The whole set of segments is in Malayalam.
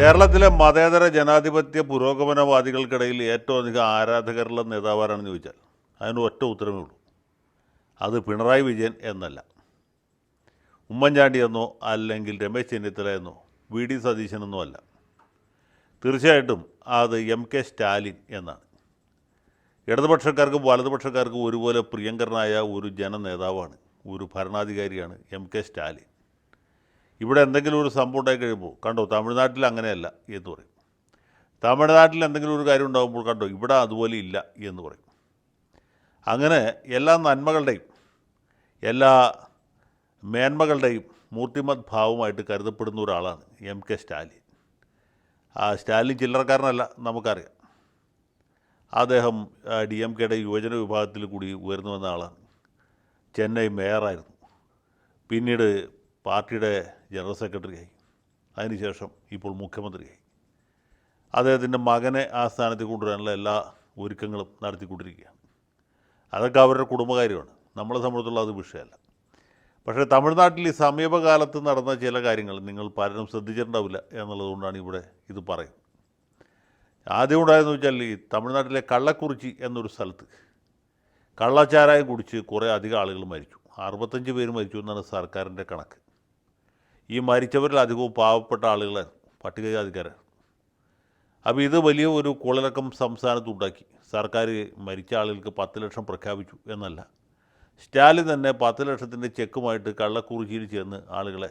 കേരളത്തിലെ മതേതര ജനാധിപത്യ പുരോഗമനവാദികൾക്കിടയിൽ ഏറ്റവും അധികം ആരാധകരുള്ള നേതാവാരാണെന്ന് ചോദിച്ചാൽ അതിന് ഒറ്റ ഉത്തരമേ ഉള്ളൂ. അത് പിണറായി വിജയൻ എന്നല്ല. ഉമ്മൻചാണ്ടി എന്നോ അല്ലെങ്കിൽ രമേശ് ചെന്നിത്തല എന്നോ വി ഡി സതീശനെന്നോ അല്ല. തീർച്ചയായിട്ടും അത് എം കെ സ്റ്റാലിൻ എന്നാണ്. ഇടതുപക്ഷക്കാർക്കും വലതുപക്ഷക്കാർക്കും ഒരുപോലെ പ്രിയങ്കരനായ ഒരു ജനനേതാവാണ് ഒരു ഭരണാധികാരിയാണ് എം കെ സ്റ്റാലിൻ. ഇവിടെ എന്തെങ്കിലും ഒരു സംഭവം ഉണ്ടായി കഴിയുമ്പോൾ കണ്ടോ തമിഴ്നാട്ടിൽ അങ്ങനെയല്ല എന്ന് പറയും. തമിഴ്നാട്ടിൽ എന്തെങ്കിലും ഒരു കാര്യം ഉണ്ടാകുമ്പോൾ കണ്ടോ ഇവിടെ അതുപോലെ ഇല്ല എന്ന് പറയും. അങ്ങനെ എല്ലാ നന്മകളുടെയും എല്ലാ മേന്മകളുടെയും മൂർത്തിമത് ഭാവമായിട്ട് കരുതപ്പെടുന്ന ഒരാളാണ് എം കെ സ്റ്റാലിൻ. ആ സ്റ്റാലിൻ ചില്ലറക്കാരനല്ല നമുക്കറിയാം. അദ്ദേഹം ഡി എം കെയുടെ യുവജന വിഭാഗത്തിൽ കൂടി ഉയർന്നു വന്ന ആളാണ്. ചെന്നൈ മേയറായിരുന്നു. പിന്നീട് പാർട്ടിയുടെ ജനറൽ സെക്രട്ടറിയായി അതിനുശേഷം ഇപ്പോൾ മുഖ്യമന്ത്രിയായി അദ്ദേഹത്തിന്റെ മകനെ ആ സ്ഥാനത്ത് കൊണ്ടുവരാനുള്ള എല്ലാ ഒരുക്കങ്ങളും നടത്തിക്കൊണ്ടിരിക്കുകയാണ്. അതൊക്കെ അവരുടെ കുടുംബകാര്യമാണ്. നമ്മളെ സംബന്ധിച്ചുള്ള അത് വിഷയമല്ല. പക്ഷേ തമിഴ്നാട്ടിൽ ഈ സമീപകാലത്ത് നടന്ന ചില കാര്യങ്ങൾ നിങ്ങൾ പലരും ശ്രദ്ധിച്ചിട്ടുണ്ടാവില്ല എന്നുള്ളതുകൊണ്ടാണ് ഇവിടെ ഇത് പറയുന്നത്. ആദ്യം ഉണ്ടായെന്ന് വെച്ചാൽ ഈ തമിഴ്നാട്ടിലെ കള്ളക്കുറിച്ചി എന്നൊരു സ്ഥലത്ത് കള്ളച്ചാരായം കുടിച്ച് കുറേ അധികം ആളുകൾ മരിച്ചു. അറുപത്തഞ്ച് പേര് മരിച്ചു എന്നാണ് സർക്കാരിന്റെ കണക്ക്. ഈ മരിച്ചവരിൽ അധികവും പാവപ്പെട്ട ആളുകൾ പട്ടികജാതിക്കാരാണ് അപ്പോൾ ഇത് വലിയ ഒരു കുളലക്കം സംസ്ഥാനത്തുണ്ടാക്കി. സർക്കാർ മരിച്ച ആളുകൾക്ക് പത്ത് ലക്ഷം പ്രഖ്യാപിച്ചു എന്നല്ല. സ്റ്റാലിൻ തന്നെ പത്ത് ലക്ഷത്തിന്റെ ചെക്കുമായിട്ട് കള്ളക്കുറിച്ചിയിൽ ചെന്ന് ആളുകളെ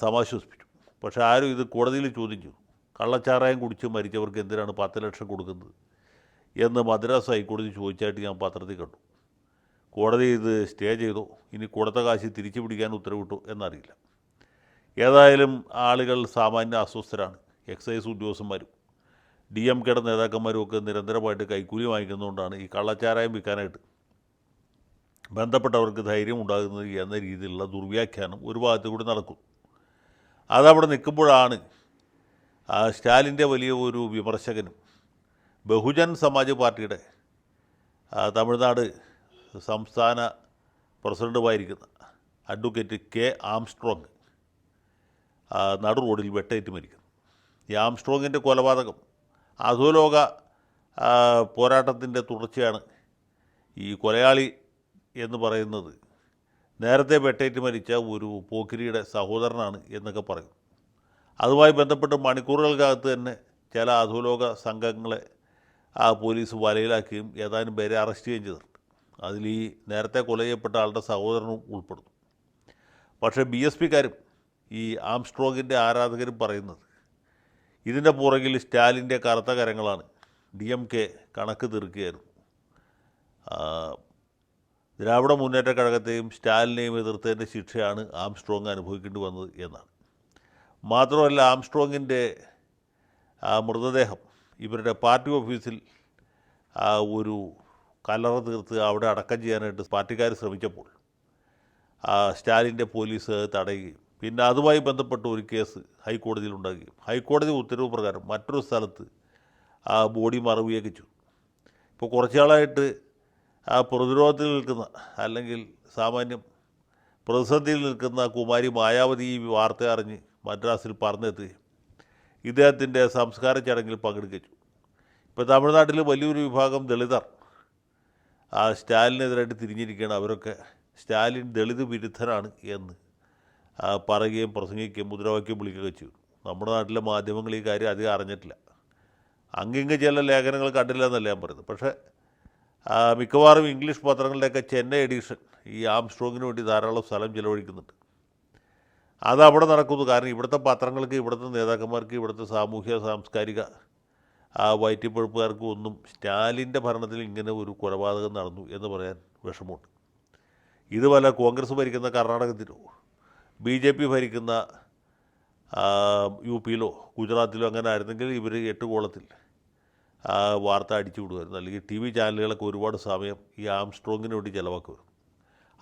സമാശ്വസിപ്പിച്ചു. പക്ഷേ ആരും ഇത് കോടതിയിൽ ചോദിച്ചു. കള്ളച്ചാറായം കുടിച്ച് മരിച്ചവർക്ക് എന്തിനാണ് പത്ത് ലക്ഷം കൊടുക്കുന്നത്? എന്ന് മദ്രാസ് ഹൈക്കോടതി ചോദിച്ചായിട്ട് ഞാൻ പത്രത്തിൽ കണ്ടു. കോടതി ഇത് സ്റ്റേ ചെയ്തു. ഇനി കൊടുത്ത കാശ് തിരിച്ചു പിടിക്കാൻ ഉത്തരവിട്ടു എന്നറിയില്ല. ഏതായാലും ആളുകൾ സാമാന്യ അസ്വസ്ഥരാണ്. എക്സൈസ് ഉദ്യോഗസ്ഥന്മാരും ഡി എം കെയുടെ നേതാക്കന്മാരും ഒക്കെ നിരന്തരമായിട്ട് കൈക്കൂലി വാങ്ങിക്കുന്നതുകൊണ്ടാണ് ഈ കള്ളച്ചാരായം വിൽക്കാനായിട്ട് ബന്ധപ്പെട്ടവർക്ക് ധൈര്യം ഉണ്ടാകുന്നത് എന്ന രീതിയിലുള്ള ദുർവ്യാഖ്യാനം ഒരു ഭാഗത്തു കൂടി നടക്കും. അതവിടെ നിൽക്കുമ്പോഴാണ് സ്റ്റാലിന്റെ വലിയ ഒരു വിമർശകനും ബഹുജൻ സമാജ് പാർട്ടിയുടെ തമിഴ്നാട് സംസ്ഥാന പ്രസിഡന്റുമായിരിക്കുന്ന അഡ്വക്കേറ്റ് കെ ആംസ്ട്രോങ് നടു റോഡിൽ വെട്ടേറ്റ് മരിക്കുന്നു. ഈ ആംസ്ട്രോങ്ങിന്റെ കൊലപാതകം അധോലോക പോരാട്ടത്തിന്റെ തുടർച്ചയാണ്. ഈ കൊലയാളി എന്ന് പറയുന്നത് നേരത്തെ വെട്ടേറ്റ് മരിച്ച ഒരു പോക്കിരിയുടെ സഹോദരനാണ് എന്നൊക്കെ പറയും. അതുമായി ബന്ധപ്പെട്ട് മണിക്കൂറുകൾക്കകത്ത് തന്നെ ചില അധോലോക സംഘങ്ങളെ ആ പോലീസ് വലയിലാക്കുകയും ഏതാനും പേരെ അറസ്റ്റ് ചെയ്യുകയും ചെയ്തിട്ടുണ്ട്. അതിൽ ഈ നേരത്തെ കൊല ചെയ്യപ്പെട്ട ആളുടെ സഹോദരനും ഉൾപ്പെടുന്നു. പക്ഷേ ബി എസ് പിക്കാരും ഈ ആംസ്ട്രോങ്ങിന്റെ ആരാധകരും പറയുന്നത് ഇതിന്റെ പുറകിൽ സ്റ്റാലിന്റെ കറുത്ത കരങ്ങളാണ്. ഡി എം കെ കണക്ക് തീർക്കുകയായിരുന്നു. ദ്രാവിഡ മുന്നേറ്റ കഴകത്തെയും സ്റ്റാലിനെയും എതിർത്തതിന്റെ ശിക്ഷയാണ് ആംസ്ട്രോങ് അനുഭവിക്കേണ്ടി വന്നത് എന്നാണ്. മാത്രമല്ല ആംസ്ട്രോങ്ങിന്റെ മൃതദേഹം ഇവരുടെ പാർട്ടി ഓഫീസിൽ ഒരു കല്ലറ തീർത്ത് അവിടെ അടക്കം ചെയ്യാനായിട്ട് പാർട്ടിക്കാർ ശ്രമിച്ചപ്പോൾ സ്റ്റാലിന്റെ പോലീസ് തടയുകയും പിന്നെ അതുമായി ബന്ധപ്പെട്ട ഒരു കേസ് ഹൈക്കോടതിയിൽ ഉണ്ടാകുകയും ഹൈക്കോടതി ഉത്തരവ് പ്രകാരം മറ്റൊരു സ്ഥലത്ത് ആ ബോഡി മറവിയേക്കിച്ചു ഇപ്പോൾ കുറച്ച് നാളായിട്ട് ആ പ്രതിരോധത്തിൽ നിൽക്കുന്ന അല്ലെങ്കിൽ സാമാന്യം പ്രതിസന്ധിയിൽ നിൽക്കുന്ന കുമാരി മായാവതി ഈ വാർത്ത അറിഞ്ഞ് മദ്രാസിൽ പറഞ്ഞെത്തുകയും ഇദ്ദേഹത്തിന്റെ സംസ്കാര ചടങ്ങിൽ പങ്കെടുക്കുകയും ചെയ്തു. ഇപ്പോൾ തമിഴ്നാട്ടിൽ വലിയൊരു വിഭാഗം ദളിതർ ആ സ്റ്റാലിനെതിരായിട്ട് തിരിഞ്ഞിരിക്കുകയാണ് അവരൊക്കെ. സ്റ്റാലിൻ ദളിത് വിരുദ്ധനാണ് എന്ന് പറയുകയും പ്രസംഗിക്കുകയും മുദ്രാവാക്യം വിളിക്കുകയൊക്കെ ചെയ്തു. നമ്മുടെ നാട്ടിലെ മാധ്യമങ്ങൾ ഈ കാര്യം അധികം അറിഞ്ഞിട്ടില്ല. അങ്ങിങ്ങ് ചില ലേഖനങ്ങൾ കണ്ടില്ല എന്നല്ല ഞാൻ പറയുന്നത്. പക്ഷേ മിക്കവാറും ഇംഗ്ലീഷ് പത്രങ്ങളുടെയൊക്കെ ചെന്നൈ എഡീഷൻ ഈ ആംസ്ട്രോങ്ങിന് വേണ്ടി ധാരാളം സ്ഥലം ചിലവഴിക്കുന്നുണ്ട്. അത് അവിടെ നടക്കുന്നു. കാരണം ഇവിടുത്തെ പത്രങ്ങൾക്ക് ഇവിടുത്തെ നേതാക്കന്മാർക്ക് ഇവിടുത്തെ സാമൂഹ്യ സാംസ്കാരിക ആ വയറ്റിപ്പഴുപ്പുകാർക്കും ഒന്നും സ്റ്റാലിന്റെ ഭരണത്തിൽ ഇങ്ങനെ ഒരു കൊലപാതകം നടന്നു എന്ന് പറയാൻ വിഷമമുണ്ട്. ഇതുപോലെ കോൺഗ്രസ് ഭരിക്കുന്ന കർണാടകത്തിലോ ബി ജെ പി ഭരിക്കുന്ന യു പിയിലോ ഗുജറാത്തിലോ അങ്ങനെ ആയിരുന്നെങ്കിൽ ഇവർ എട്ട് കോളത്തിൽ വാർത്ത അടിച്ചു വിടുമായിരുന്നു. അല്ലെങ്കിൽ ടി വി ചാനലുകളൊക്കെ ഒരുപാട് സമയം ഈ ആംസ്ട്രോങ്ങിന് വേണ്ടി ചിലവാക്കുമായിരുന്നു.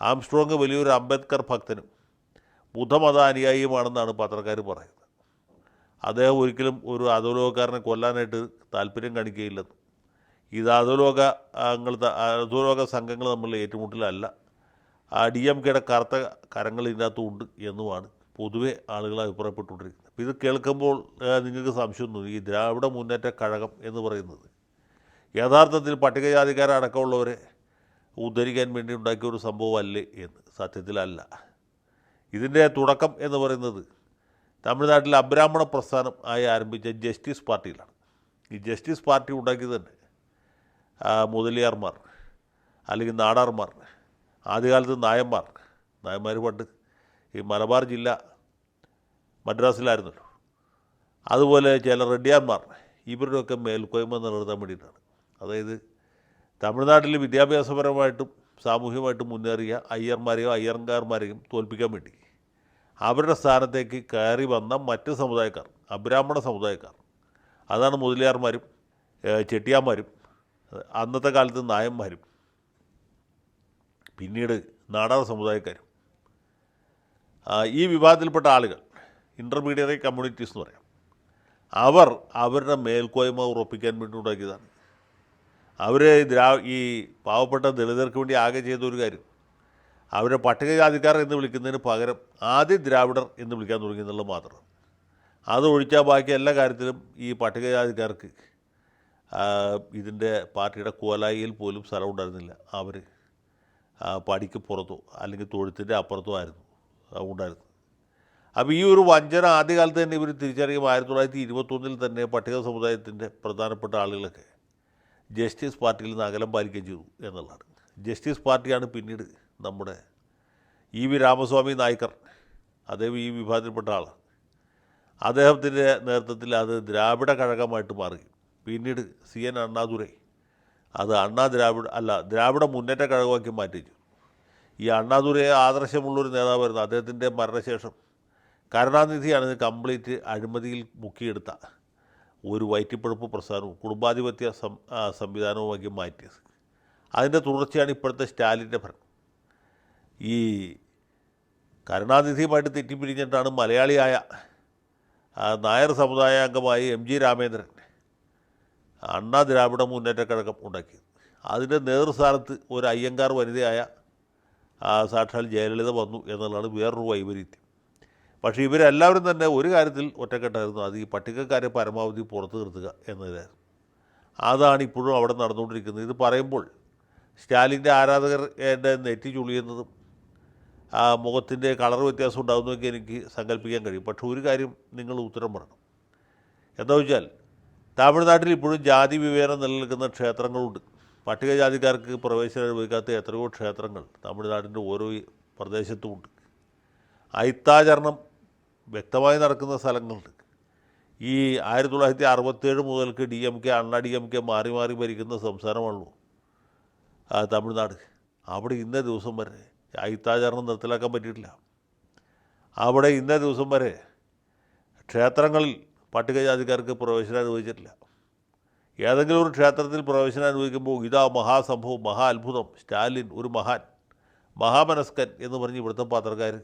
ആംസ്ട്രോങ് വലിയൊരു അംബേദ്കർ ഭക്തനും ബുദ്ധമത അനുയായിയുമാണെന്നാണ് പത്രക്കാർ പറയുന്നത്. അദ്ദേഹം ഒരിക്കലും ഒരു അധോലോകക്കാരനെ കൊല്ലാനായിട്ട് താല്പര്യം കാണിക്കുകയില്ലെന്ന്. ഇത് അധോലോക അങ്ങൾ അധോലോക സംഘങ്ങൾ തമ്മിലുള്ള ഏറ്റുമുട്ടലല്ല. ആ ഡി എം കെയുടെ കറുത്ത കരങ്ങൾ ഇതിനകത്തുണ്ട് എന്നുമാണ് പൊതുവെ ആളുകൾ അഭിപ്രായപ്പെട്ടുകൊണ്ടിരിക്കുന്നത്. അപ്പോൾ ഇത് കേൾക്കുമ്പോൾ നിങ്ങൾക്ക് സംശയം തോന്നും ഈ ദ്രാവിഡ മുന്നേറ്റ കഴകം എന്ന് പറയുന്നത് യഥാർത്ഥത്തിൽ പട്ടികജാതിക്കാരടക്കമുള്ളവരെ ഉദ്ധരിക്കാൻ വേണ്ടി ഉണ്ടാക്കിയ ഒരു സംഭവമല്ലേ എന്ന്. സത്യത്തിലല്ല. ഇതിന്റെ തുടക്കം എന്ന് പറയുന്നത് തമിഴ്നാട്ടിൽ അബ്രാഹ്മണ പ്രസ്ഥാനം ആയി ആരംഭിച്ച ജസ്റ്റിസ് പാർട്ടിയിലാണ്. ഈ ജസ്റ്റിസ് പാർട്ടി ഉണ്ടാക്കിയത് തന്നെ മുതലിയാർമാർ അല്ലെങ്കിൽ നാടാർമാർ ആദ്യകാലത്ത് നായന്മാർ. നായന്മാർ പണ്ട് ഈ മലബാർ ജില്ല മദ്രാസിലായിരുന്നല്ലോ. അതുപോലെ ചില റെഡ്ഡിയാന്മാർ ഇവരുടെയൊക്കെ മേൽക്കോയ്മ നിലനിർത്താൻ വേണ്ടിയിട്ടാണ്. അതായത് തമിഴ്നാട്ടിൽ വിദ്യാഭ്യാസപരമായിട്ടും സാമൂഹികമായിട്ടും മുന്നേറിയ അയ്യർമാരെയോ അയ്യർങ്കാർമാരെയും തോൽപ്പിക്കാൻ വേണ്ടി അവരുടെ സ്ഥാനത്തേക്ക് കയറി വന്ന മറ്റ് സമുദായക്കാർ അബ്രാഹ്മണ സമുദായക്കാർ. അതാണ് മുതലിയാർമാരും ചെട്ടിയാന്മാരും അന്നത്തെ കാലത്ത് നായന്മാരും പിന്നീട് നാടാർ സമുദായക്കാരും. ഈ വിഭാഗത്തിൽപ്പെട്ട ആളുകൾ ഇന്റർമീഡിയറി കമ്മ്യൂണിറ്റീസ് എന്ന് പറയാം അവർ അവരുടെ മേൽക്കോയ്മ ഉറപ്പിക്കാൻ വേണ്ടി ഉണ്ടാക്കിയതാണ്. അവർ ദ്രാ ഈ പാവപ്പെട്ട ദളിതർക്ക് വേണ്ടി ആകെ ചെയ്ത ഒരു കാര്യം അവരെ പട്ടികജാതിക്കാർ എന്ന് വിളിക്കുന്നതിന് പകരം ആദ്യ ദ്രാവിഡർ എന്ന് വിളിക്കാൻ തുടങ്ങി എന്നുള്ളത് മാത്രം. അത് ഒഴിച്ചാൽ ബാക്കി എല്ലാ കാര്യത്തിലും ഈ പട്ടികജാതിക്കാർക്ക് ഇതിന്റെ പാർട്ടിയുടെ കോലായിയിൽ പോലും സ്ഥലം ഉണ്ടായിരുന്നില്ല. അവർ പടിക്ക് പുറത്തോ അല്ലെങ്കിൽ തൊഴുത്തിന്റെ അപ്പുറത്തോ ആയിരുന്നു. ഉണ്ടായിരുന്നു. അപ്പോൾ ഈ ഒരു വഞ്ചന ആദ്യകാലത്ത് തന്നെ ഇവർ തിരിച്ചറിയും. ആയിരത്തി തൊള്ളായിരത്തി ഇരുപത്തൊന്നിൽ തന്നെ പട്ടിക സമുദായത്തിന്റെ പ്രധാനപ്പെട്ട ആളുകളൊക്കെ ജസ്റ്റിസ് പാർട്ടിയിൽ നിന്ന് അകലം പാലിക്കുകയും ചെയ്തു എന്നുള്ളതാണ്. ജസ്റ്റിസ് പാർട്ടിയാണ് പിന്നീട് നമ്മുടെ ഇ വി രാമസ്വാമി നായ്ക്കർ അദ്ദേഹം ഈ വിഭാഗത്തിൽപ്പെട്ട ആളാണ്. അദ്ദേഹത്തിന്റെ നേതൃത്വത്തിൽ അത് ദ്രാവിഡ കഴകമായിട്ട് മാറി. പിന്നീട് സി എൻ അണ്ണാദുരൈ അത് അണ്ണാ ദ്രാവിഡ അല്ല ദ്രാവിഡ മുന്നേറ്റ കഴകമാക്കി മാറ്റിച്ചു ഈ അണ്ണാദുരയെ ആദർശമുള്ളൊരു നേതാവായിരുന്നു. അദ്ദേഹത്തിന്റെ മരണശേഷം കരുണാനിധിയാണ് ഇത് കംപ്ലീറ്റ് അഴിമതിയിൽ മുക്കിയെടുത്ത ഒരു വയറ്റിപ്പഴുപ്പ് പ്രസ്ഥാനവും കുടുംബാധിപത്യ സംവിധാനവുമാക്കി മാറ്റിയത്. അതിന്റെ തുടർച്ചയാണ് ഇപ്പോഴത്തെ സ്റ്റാലിന്റെ ഭരണം. ഈ കരുണാനിധിയുമായിട്ട് തെറ്റിപ്പിരിഞ്ഞിട്ടാണ് മലയാളിയായ നായർ സമുദായ അംഗമായി എം ജി രാമേന്ദ്രൻ അണ്ണാ ദ്രാവിഡ മുന്നേറ്റ കഴകം ഉണ്ടാക്കിയത്. അതിന്റെ നേതൃസ്ഥാനത്ത് ഒരു അയ്യങ്കാർ വനിതയായ സാക്ഷാൽ ജയലളിത വന്നു എന്നുള്ളതാണ് വേറൊരു വൈപരീത്യം. പക്ഷേ ഇവരെല്ലാവരും തന്നെ ഒരു കാര്യത്തിൽ ഒറ്റക്കെട്ടായിരുന്നു. അത് ഈ പട്ടികക്കാരെ പരമാവധി പുറത്തു നിർത്തുക എന്നതായിരുന്നു അതാണ് ഇപ്പോഴും അവിടെ നടന്നുകൊണ്ടിരിക്കുന്നത്. ഇത് പറയുമ്പോൾ സ്റ്റാലിന്റെ ആരാധകർ എന്റെ നെറ്റി ചുളിയുന്നതും മുഖത്തിന്റെ കളർ വ്യത്യാസം ഉണ്ടാകുന്നതൊക്കെ എനിക്ക് സങ്കല്പിക്കാൻ കഴിയും. പക്ഷേ ഒരു കാര്യം നിങ്ങൾ ഉത്തരം പറയണം. എന്താ വെച്ചാൽ തമിഴ്നാട്ടിൽ ഇപ്പോഴും ജാതി വിവേചനം നിലനിൽക്കുന്ന ക്ഷേത്രങ്ങളുണ്ട്. പട്ടികജാതിക്കാർക്ക് പ്രവേശനം അനുഭവിക്കാത്ത എത്രയോ ക്ഷേത്രങ്ങൾ തമിഴ്നാടിന്റെ ഓരോ പ്രദേശത്തുമുണ്ട് അയിത്താചരണം വ്യക്തമായി നടക്കുന്ന സ്ഥലങ്ങളുണ്ട്. ഈ ആയിരത്തി തൊള്ളായിരത്തി അറുപത്തേഴ് മുതൽക്ക് D M K Anna D M K മാറി മാറി ഭരിക്കുന്ന സംസ്ഥാനമാണല്ലോ തമിഴ്നാട്. അവിടെ ഇന്ന ദിവസം വരെ അയിത്താചരണം നിർത്തലാക്കാൻ പറ്റിയിട്ടില്ല. അവിടെ ഇന്നേ ദിവസം വരെ ക്ഷേത്രങ്ങളിൽ പട്ടികജാതിക്കാർക്ക് പ്രവേശനം അനുവദിച്ചിട്ടില്ല. ഏതെങ്കിലും ഒരു ക്ഷേത്രത്തിൽ പ്രവേശനം അനുവദിക്കുമ്പോൾ ഇതാ മഹാസംഭവം മഹാ അത്ഭുതം സ്റ്റാലിൻ ഒരു മഹാൻ മഹാമനസ്കൻ എന്ന് പറഞ്ഞ് ഇവിടുത്തെ പത്രക്കാർ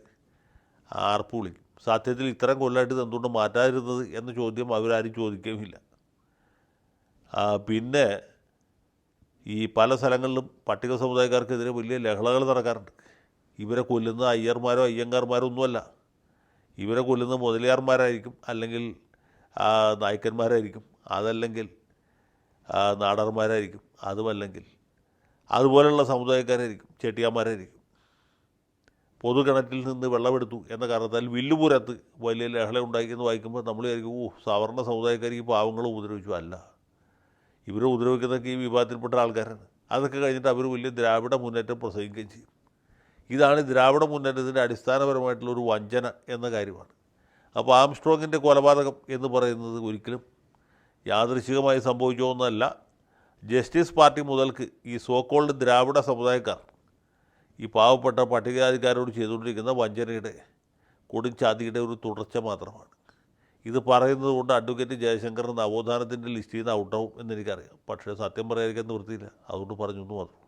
ആർപ്പ് വിളിക്കും. സത്യത്തിൽ ഇത്തരം കൊല്ലമായിട്ട് എന്തുകൊണ്ട് മാറ്റാതിരുന്നത് എന്ന ചോദ്യം അവരാരും ചോദിക്കുകയുമില്ല. പിന്നെ ഈ പല സ്ഥലങ്ങളിലും പട്ടിക സമുദായക്കാർക്കെതിരെ വലിയ ലഹളകൾ നടക്കാറുണ്ട്. ഇവരെ കൊല്ലുന്ന അയ്യർമാരോ അയ്യങ്കാർമാരോ ഒന്നുമല്ല. ഇവരെ കൊല്ലുന്ന മുതലിയാർമാരായിരിക്കും അല്ലെങ്കിൽ നായ്ക്കന്മാരായിരിക്കും. അതല്ലെങ്കിൽ നാടാർമാരായിരിക്കും. അതുമല്ലെങ്കിൽ അതുപോലെയുള്ള സമുദായക്കാരായിരിക്കും ചെട്ടിയാന്മാരായിരിക്കും. പൊതുകിണറ്റിൽ നിന്ന് വെള്ളമെടുത്തു എന്ന കാരണത്താൽ വില്ലുപുരത്ത് വലിയ ലഹള ഉണ്ടാക്കി എന്ന് വായിക്കുമ്പോൾ നമ്മൾ വിചാരിക്കും ഓ സവർണ സമുദായക്കാർ ഈ പാവങ്ങളെ ഉപദ്രവിച്ചു. അല്ല. ഇവരെ ഉപദ്രവിക്കുന്നതൊക്കെ ഈ വിഭാഗത്തിൽപ്പെട്ട ആൾക്കാരാണ്. അതൊക്കെ കഴിഞ്ഞിട്ട് അവർ വലിയ ദ്രാവിഡ മുന്നേറ്റം പ്രസംഗിക്കുകയും ചെയ്യും. ഇതാണ് ദ്രാവിഡ മുന്നേറ്റത്തിന്റെ അടിസ്ഥാനപരമായിട്ടുള്ള ഒരു വഞ്ചന എന്ന കാര്യമാണ്. അപ്പോൾ ആംസ്ട്രോങ്ങിന്റെ കൊലപാതകം എന്ന് പറയുന്നത് ഒരിക്കലും യാദൃശികമായി സംഭവിച്ചോ എന്നല്ല. ജസ്റ്റിസ് പാർട്ടി മുതൽക്ക് ഈ സോക്കോൾഡ് ദ്രാവിഡ സമുദായക്കാർ ഈ പാവപ്പെട്ട പട്ടികജാതിക്കാരോട് ചെയ്തുകൊണ്ടിരിക്കുന്ന വഞ്ചനയുടെ കൊടുംചാതിയുടെ ഒരു തുടർച്ച മാത്രമാണ്. ഇത് പറയുന്നത് കൊണ്ട് അഡ്വക്കേറ്റ് ജയശങ്കർ നവോത്ഥാനത്തിന്റെ ലിസ്റ്റിൽ നിന്ന് ഔട്ടാവും എന്നെനിക്കറിയാം. പക്ഷേ സത്യം പറയാതിരിക്കാൻ നിവൃത്തിയില്ല. അതുകൊണ്ട് പറഞ്ഞു എന്ന് മാത്രം.